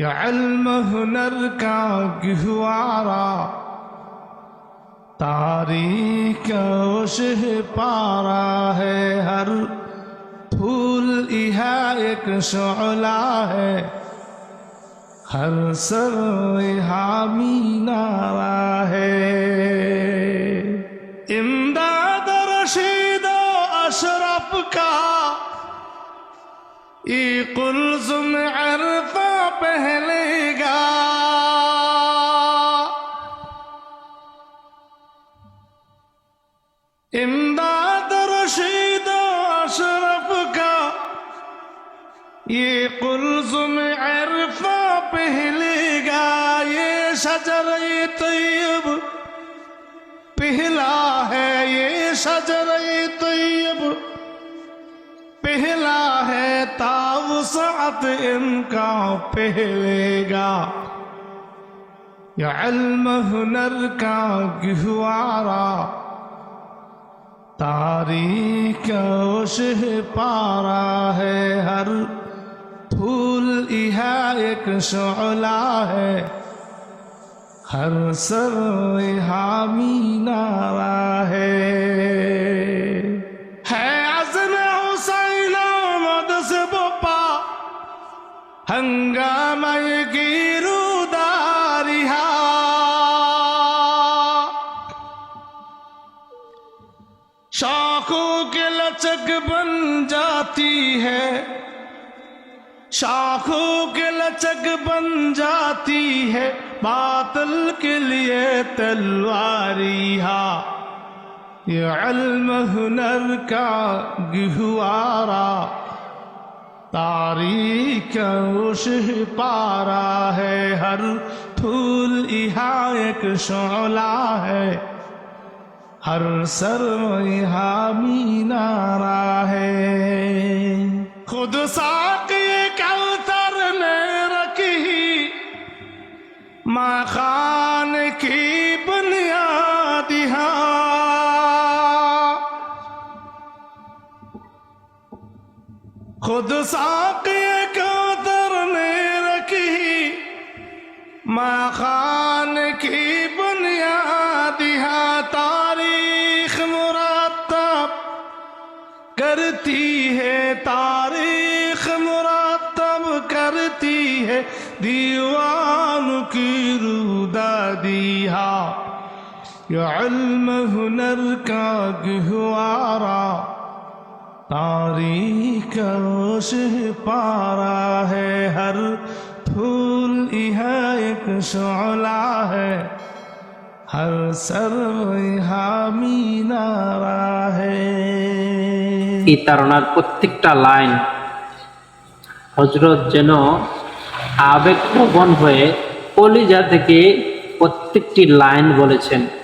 علمه نركع كهوارا تاریخ وشہ پارا ہے ہر پھول اہا ایک شعلہ ہے ہر سر حامی نارا ہے امداد رشید و اشرف کا ای قلزم عرفہ पहलेगा इमदाद रशीद अशरफ का ये कुलजुम अरफा पहलेगा ये शजर तैयब पहला है ये शजर तैयब पहला ساتھ ان کا پہلے گا یا علم ہنر کا گہوارا تاریخ پارا ہے ہر پھول یہ ایک شعلہ ہے ہر سر یہ مینارا ہنگام شاخوں کے لچک بن جاتی ہے شاخوں کے لچک بن جاتی ہے باطل کے لیے تلواری یہ علم ہنر کا گہوارا तारीख उस पारा है हर फूल इहा एक शोला है हर सर इहा मीनारा है खुद साक ये कलतर ने रखी मां खान की خود ساقی نے رکھی ماں خان کی بنیاد ہاں تاریخ مرتب کرتی ہے تاریخ مرتب کرتی ہے دیوان کی رودا دیا یہ علم ہنر کا گہوارہ তারিখ পারা पारा है हर फूल হর एक মিনারা হে এই প্রত্যেকটা লাইন হজরত যেন আবেগ প্রবণ হয়ে কলিজা থেকে প্রত্যেকটি লাইন বলেছেন